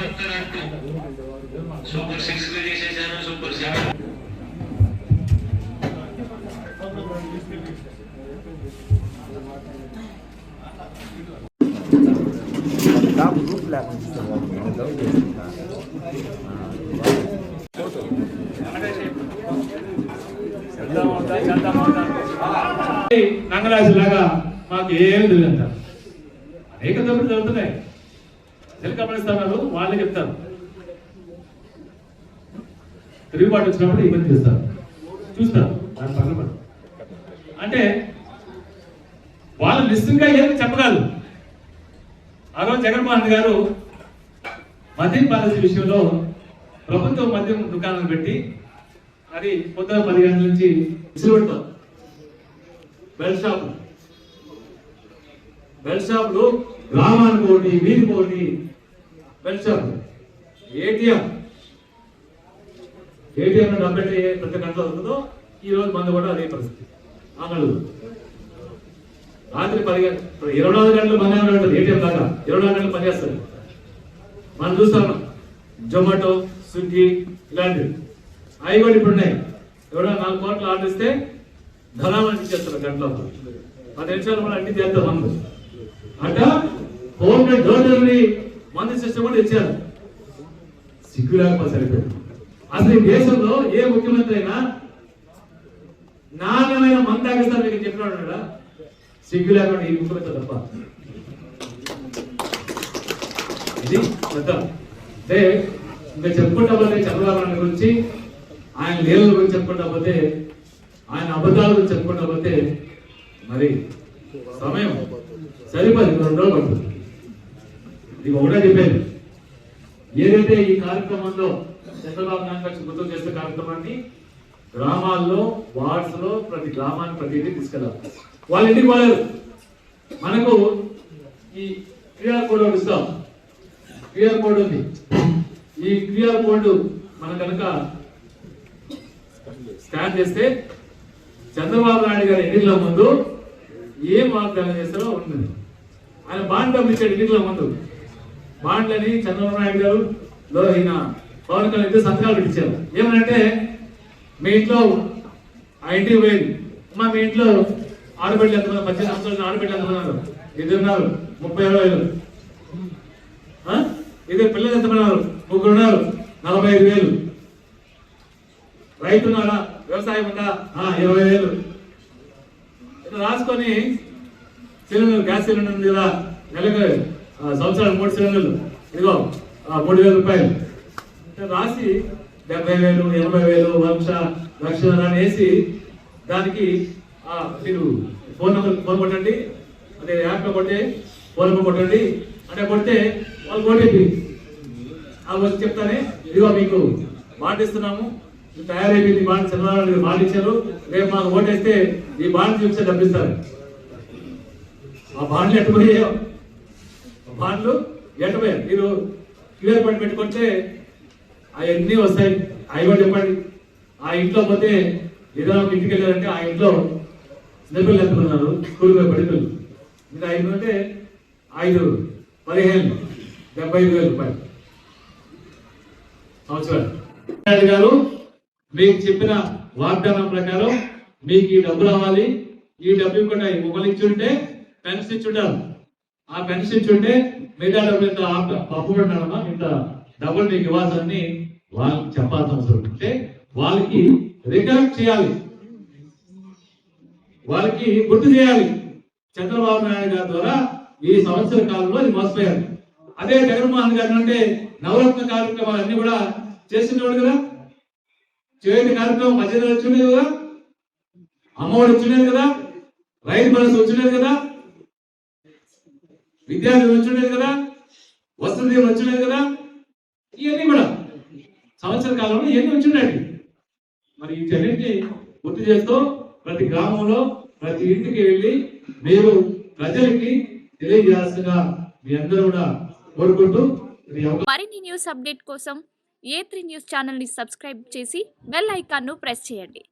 చుమ్మి super సిక్స్లో చేసేసాను super six కాపు నంగరాజు లాగా మాకు ఏమి తెలియదు అనేక తప్పులు జరుగుతున్నాయి. జల గమనిస్తున్నారు వాళ్ళే చెప్తారు. తిరుగుబాటు వచ్చినప్పుడు ఇబ్బంది చేస్తారు. చూస్తారు. దాని పక్కన అంటే వాళ్ళు నిశ్చితంగా ఏమి చెప్పగలరు ఆ రోజు జగన్మోహన్ గారు మద్యం పాలసీ విషయంలో ప్రభుత్వం మద్యం దుకాణం పెట్టి అది పొద్దున పది గంటల నుంచి విసులుపెడతాం బెల్ షాప్. బెల్ షాపులు గ్రామానికి ఒకటి వీధికి ఒకటి బెల్ ఏటీఎం. ఏటీఎం డబ్బు ప్రతి గంటలో వస్తుందో ఈ రోజు మంది కూడా అదే పరిస్థితి. అంగళ్ళు రాత్రి పది ఇరవై నాలుగు గంటలు పని ఉంటుంది ఏటీఎం దాకా. ఇరవై నాలుగు గంటలు పనిచేస్తుంది మనం చూస్తాం జొమాటో స్విగ్గీ ఇలాంటివి. అవి కూడా ఇప్పుడు ఉన్నాయి. ఎవడో నాలుగు కోట్లు ఆర్డర్ ఇస్తే ధనాలు ఇచ్చేస్తారు గంటలో. పది నిమిషాలు కూడా అన్ని చేస్తారు అంటే ఫోన్ డోర్ డెలివరీ మందు సిస్టమ్ కూడా ఇచ్చారు సిగ్గు లేకపోతే సరిపోయింది. అసలు ఈ దేశంలో ఏ ముఖ్యమంత్రి అయినా నాణ్యమైన మందు తాగిస్తారు మీకు చెప్పినాడు సిగ్గు లేకుండా ఈ ముఖ్యమంత్రి తప్ప. ఇది పెద్ద అంటే ఇంకా చెప్పుకుంటా పోతే చంద్రబాబు గురించి ఆయన లీలల గురించి చెప్పుకుంటా పోతే ఆయన అబద్ధాల గురించి చెప్పుకుంటా పోతే మరి సమయం సరిపోదు. రెండు రోజులు పడుతుంది. ఇది ఒకటే చెప్పాను ఏదైతే ఈ కార్యక్రమంలో చంద్రబాబు నాయుడు గారు గుర్తు చేసే కార్యక్రమాన్ని గ్రామాల్లో వార్డ్స్లో ప్రతి గ్రామాన్ని ప్రతి ఇంటికి తీసుకెళ్ళాలి. వాళ్ళ ఇంటికి పోలేరు. మనకు ఈ క్యూఆర్ కోడ్ ఒకటి ఇస్తాం. క్యూఆర్ కోడ్ ఉంది. ఈ క్యూఆర్ కోడ్ మనం కనుక స్కాన్ చేస్తే చంద్రబాబు నాయుడు గారి ఎన్నికల ముందు ఏం వాగ్దానం చేస్తారో ఉంటుంది. ఆయన బాండ్ పంపించాడు ఎన్నికల ముందు. బాండ్లని చంద్రబాబు నాయుడు గారు లో ఈయన పవన్ కళ్యాణ్ ఇద్దరు సంతకాలు పెట్టించారు. ఏమనంటే మీ ఇంట్లో ఆ ఇంటికి పోయింది. అమ్మా మీ ఇంట్లో ఆడబిడ్డలు ఎంతమంది పద్దెనిమిది సంవత్సరాలు ఆడబిడ్డలు ఎంతమన్నారు ఇద్దరు ఉన్నారు. ముప్పై ఇరవై వేలు. ఇద్దరు పిల్లలు ఎంతమన్నారు ముగ్గురు ఉన్నారు. నలభై ఐదు వేలు. రైతు ఉన్నారా వ్యవసాయం ఉందా? ఇరవై వేలు. రాసుకొని సిలిండర్ గ్యాస్ సిలిండర్ ఉంది కదా నెలకు సంవత్సరాలు సంవత్సరానికి మూడు సిలిండర్లు. ఇదిగో మూడు వేల రూపాయలు. రాసి డెబ్బై వేలు ఎనభై వేలు లక్ష లక్ష అనేసి వేసి దానికి మీరు ఫోన్ నెంబర్ ఫోన్ కొట్టండి. అదే యాప్లో కొట్టే ఫోన్ నెంబర్ కొట్టండి. అంటే కొడితే వాళ్ళు ఓటీపీ ఆ వచ్చి చెప్తానే ఇదిగో మీకు బాండ్ ఇస్తున్నాము. ఇది తయారైపోయింది బాండ్ చంద్రబాబు బాండ్ ఇచ్చారు. రేపు మాకు ఓటేస్తే ఈ బాండ్ చూపిస్తే డబ్బిస్తారు. ఆ బాండ్లు ఎట్టుపోయాయో ఆ బాండ్లు మీరు క్లియర్ పడి పెట్టుకుంటే అవన్నీ వస్తాయి. అవి కూడా చెప్పండి. ఆ ఇంట్లో పోతే ఏదైనా ఇంటికి వెళ్ళారంటే ఆ ఇంట్లో చిన్నపిల్లలు ఎంత ఉన్నారు? స్కూల్ పోయి పడిపిల్లలు మీరు ఐదు అంటే ఐదు పదిహేను డెబ్బై ఐదు వేల రూపాయలు. సంవత్సరాలు. నాయుడు గారు మీకు చెప్పిన వాగ్దానం ప్రకారం మీకు ఈ డబ్బు రావాలి. ఈ డబ్బు కూడా ఒకరు ఇచ్చుంటే పెన్షన్ ఇచ్చుంటారు ఆ పెన్షన్ చూంటే మిగతా డబ్బులు ఇంత ఆప- పప్పు ఇంత డబ్బులు మీకు ఇవ్వాల్సని వాళ్ళకి చెప్పాల్సిన అవసరం అంటే వాళ్ళకి రికార్డ్ చేయాలి. వాళ్ళకి గుర్తు చేయాలి. చంద్రబాబు నాయుడు గారి ద్వారా ఈ సంవత్సర కాలంలో ఇది మోసపోయారు. అదే జగన్మోహన్ గారి అంటే నవరత్న కార్యక్రమాలు అన్ని కూడా చేస్తున్నవాడు కదా? చేయని కార్యక్రమం మధ్యలో వచ్చిండేది కదా? అమ్మఒడి వచ్చిండేది కదా? రైతు భరోసా వచ్చిండేది కదా? విద్యార్థి వచ్చిండేది కదా వసతి దీవెన వచ్చిండేది కదా ఇవన్నీ కూడా సంవత్సర కాలంలో ఇవన్నీ వచ్చిండేవి. మరి వీటన్నిటిని గుర్తు చేస్తూ ప్రతి గ్రామంలో ప్రతి ఇంటికి వెళ్ళి మీరు ప్రజలకి తెలియజేయాల్సిందిగా మీ అందరూ కూడా కోరుకుంటూ మరిన్ని న్యూస్ అప్డేట్ కోసం ఏ త్రీ న్యూస్ ఛానల్ని సబ్స్క్రైబ్ చేసి బెల్ ఐకాన్ను ప్రెస్ చేయండి.